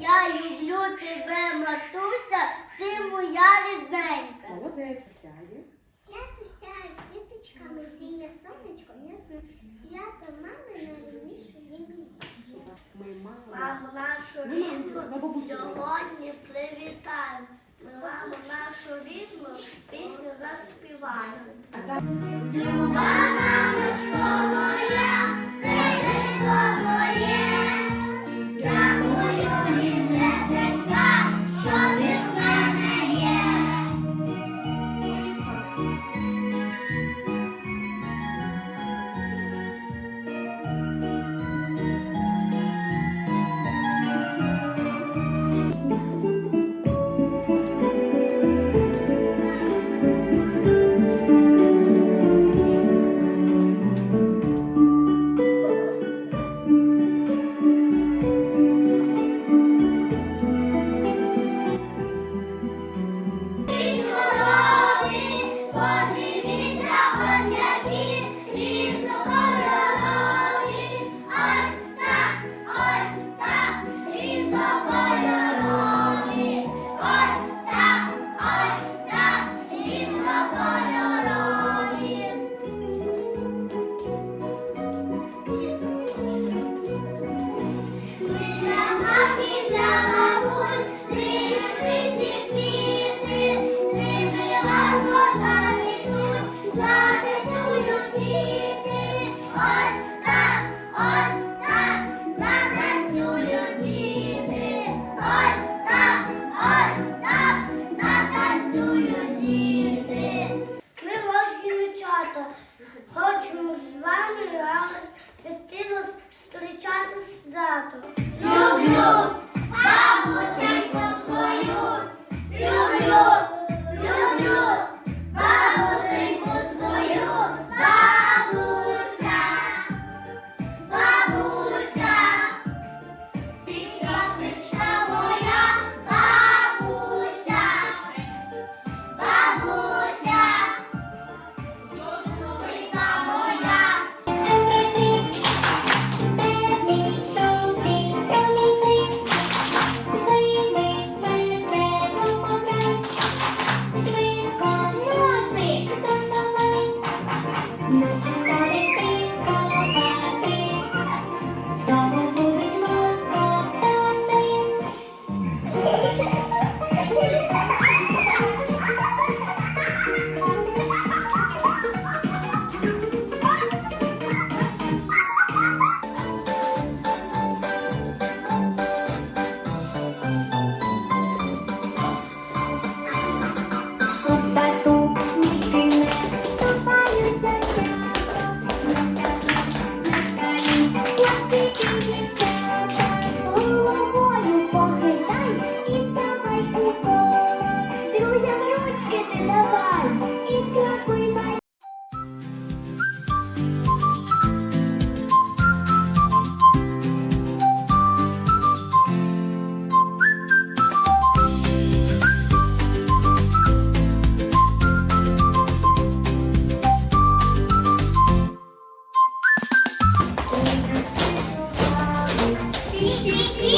Я люблю тебе, матуся, ти моя рідненька. Молодець, сяє. Свято сяє квіточками, гріє сонечко, м'ясне. Свято мами найріднішу їм. Ми маму нашу рідну сьогодні привітаю. Ми маму нашу рідну пісню заспіваємо. Люба Mickey, Mickey.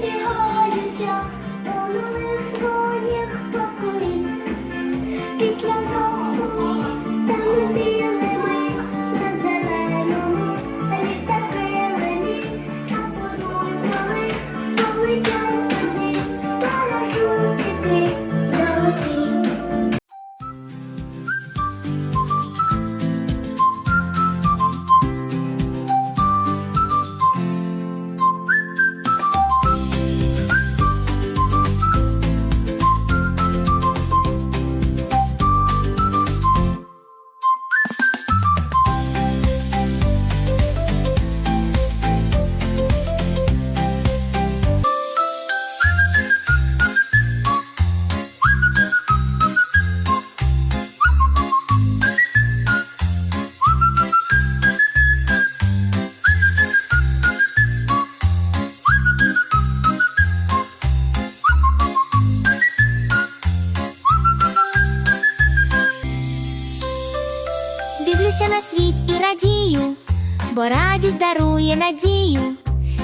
天后。Дивлюся на світ і радію, бо радість дарує надію,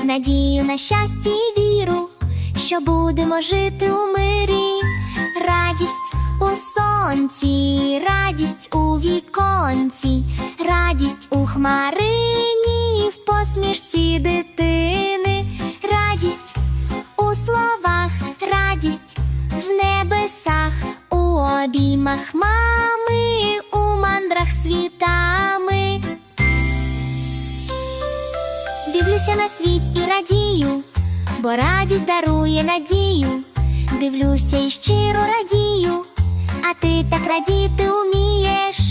надію на щастя і віру, що будемо жити у мирі, радість у сонці, радість у віконці, радість у хмарині, в посмішці дитини, радість. радію, бо радість дарує надію, дивлюся і щиро радію, а ти так радіти умієш.